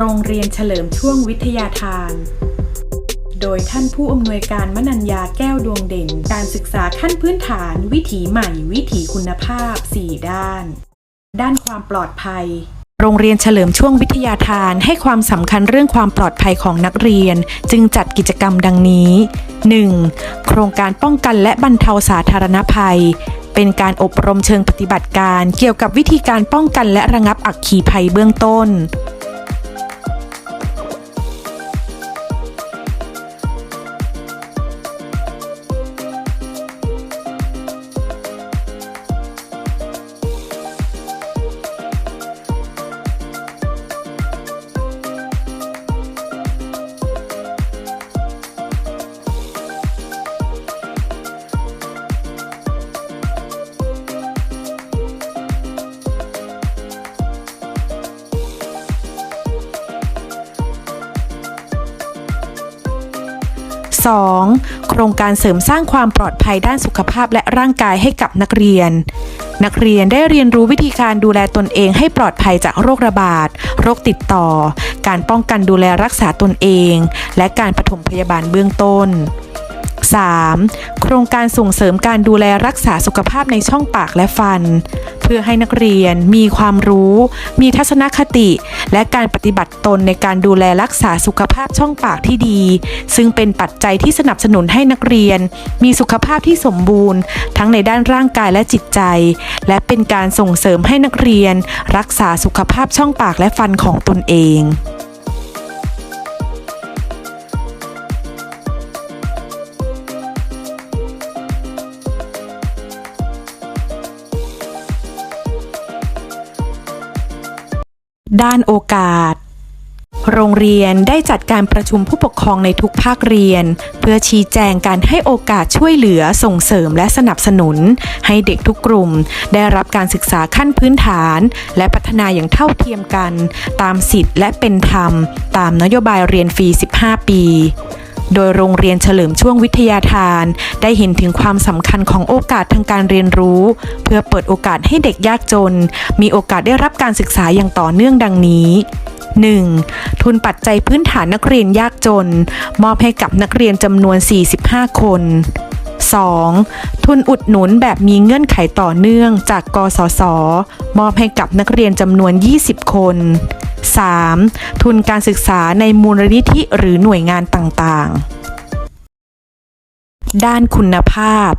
โรงเรียนเฉลิมช่วงวิทยาทาน โดยท่านผู้อำนวยการมนัญญาแก้วดวงเด่น การศึกษาขั้นพื้นฐาน วิถีใหม่ วิถีคุณภาพ 4 ด้าน ด้านความปลอดภัยโรงเรียนเฉลิมช่วงวิทยาทานให้ความสำคัญเรื่องความปลอดภัยของนักเรียน จึงจัดกิจกรรมดังนี้ 1. โครงการป้องกันและบรรเทาสาธารณภัย เป็นการอบรมเชิงปฏิบัติการ เกี่ยวกับวิธีการป้องกันและระงับอัคคีภัยเบื้องต้น 2. โครงการเสริมสร้างความปลอดภัยด้านสุขภาพและร่างกายให้กับนักเรียน นักเรียนได้เรียนรู้วิธีการดูแลตนเองให้ปลอดภัยจากโรคระบาด โรคติดต่อ การป้องกันดูแลรักษาตนเอง และการปฐมพยาบาลเบื้องต้น 3. โครงการส่งเสริมการดูแลรักษาสุขภาพในช่องปากและฟัน เพื่อให้นักเรียนมีความรู้ มีทัศนคติ และการปฏิบัติตนในการดูแลรักษาสุขภาพช่องปากที่ดี ซึ่งเป็นปัจจัยที่สนับสนุนให้นักเรียน มีสุขภาพที่สมบูรณ์ ทั้งในด้านร่างกายและจิตใจ และเป็นการส่งเสริมให้นักเรียน รักษาสุขภาพช่องปากและฟันของตนเอง ด้านโอกาส โรงเรียนได้จัดการประชุมผู้ปกครองในทุกภาคเรียน เพื่อชี้แจงการให้โอกาสช่วยเหลือส่งเสริมและสนับสนุน ให้เด็กทุกกลุ่ม ได้รับการศึกษาขั้นพื้นฐาน และพัฒนาอย่างเท่าเทียมกัน ตามสิทธิและเป็นธรรม ตามนโยบายเรียนฟรี 15 ปี โดยโรงเรียนเฉลิมช่วงวิทยาทาน ได้เห็นถึงความสำคัญของโอกาสทางการเรียนรู้ เพื่อเปิดโอกาสให้เด็กยากจน มีโอกาสได้รับการศึกษาอย่างต่อเนื่องดังนี้ 1. ทุนปัจจัยพื้นฐานนักเรียนยากจน มอบให้กับนักเรียนจำนวน 45 คน 2. ทุนอุดหนุนแบบมีเงื่อนไขต่อเนื่องจากกสศมอบให้กับนักเรียนจำนวน 20 คน 3. ทุนการศึกษาในมูลนิธิหรือหน่วยงานต่างๆ ด้านคุณภาพ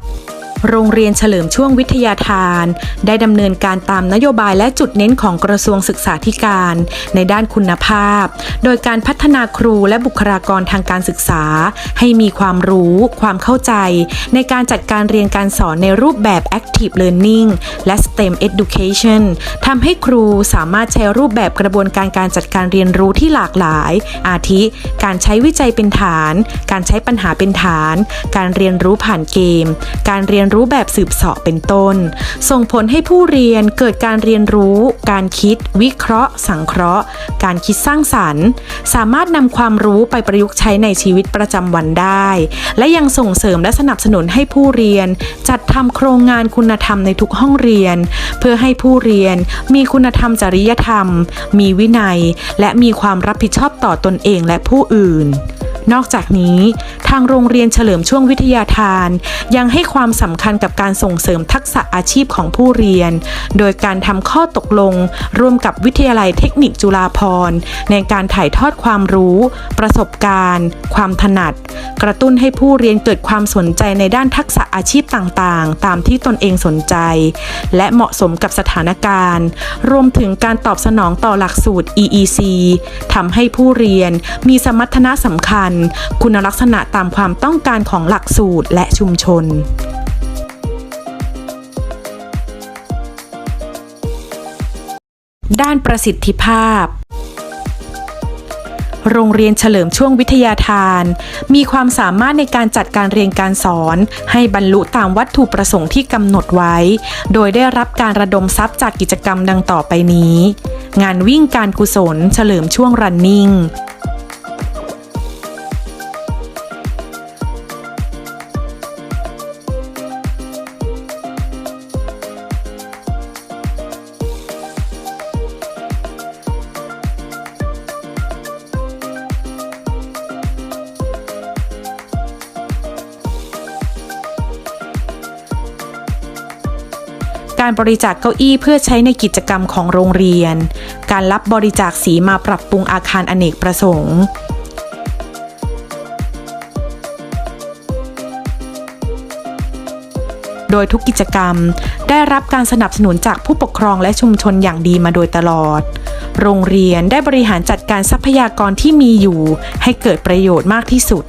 โรงเรียนเฉลิมช่วงวิทยาทาน ได้ดำเนินการตามนโยบายและจุดเน้นของกระทรวงศึกษาธิการ ในด้านคุณภาพ โดยการพัฒนาครูและบุคลากรทางการศึกษา ให้มีความรู้ ความเข้าใจ ในการจัดการเรียนการสอนในรูปแบบ active learning และ STEM education ทำให้ครูสามารถใช้รูปแบบกระบวนการการจัดการเรียนรู้ที่หลากหลาย อาทิ การใช้วิจัยเป็นฐาน การใช้ปัญหาเป็นฐาน การเรียนรู้ผ่านเกม การเรียนรู้แบบสืบเสาะเป็นต้น ส่งผลให้ผู้เรียนเกิดการเรียนรู้ การคิด วิเคราะห์ สังเคราะห์ การคิดสร้างสรรค์ สามารถนำความรู้ไปประยุกต์ใช้ในชีวิตประจำวันได้ และยังส่งเสริมและสนับสนุนให้ผู้เรียน จัดทำโครงงานคุณธรรมในทุกห้องเรียน เพื่อให้ผู้เรียนมีคุณธรรมจริยธรรม มีวินัย และมีความรับผิดชอบต่อตนเองและผู้อื่น นอกจากนี้ ทางโรงเรียนเฉลิมช่วงวิทยาทาน ยังให้ความสำคัญกับการส่งเสริมทักษะอาชีพของผู้เรียน โดยการทำข้อตกลง ร่วมกับวิทยาลัยเทคนิคจุฬาภรณ์ในการถ่ายทอดความรู้ ประสบการณ์ ความถนัด กระตุ้นให้ผู้เรียนเกิดความสนใจในด้านทักษะอาชีพต่างๆ ตามที่ตนเองสนใจ และเหมาะสมกับสถานการณ์ รวมถึงการตอบสนองต่อหลักสูตร EEC ทำให้ผู้เรียนมีสมรรถนะสำคัญคุณลักษณะตามความต้องการของหลักสูตรและชุมชนด้านประสิทธิภาพ โรงเรียนเฉลิมช่วงวิทยาทาน มีความสามารถในการจัดการเรียนการสอน ให้บรรลุตามวัตถุประสงค์ที่กำหนดไว้ โดยได้รับการระดมทรัพย์จากกิจกรรมดังต่อไปนี้ งานวิ่งการกุศลเฉลิมช่วงรันนิ่ง การบริจาคเก้าอี้เพื่อใช้ในกิจกรรมของโรงเรียน การรับบริจาคสีมาปรับปรุงอาคารอเนกประสงค์โดยทุกกิจกรรมได้รับการสนับสนุนจากผู้ปกครองและชุมชนอย่างดีมาโดยตลอด โรงเรียนได้บริหารจัดการทรัพยากรที่มีอยู่ให้เกิดประโยชน์มากที่สุด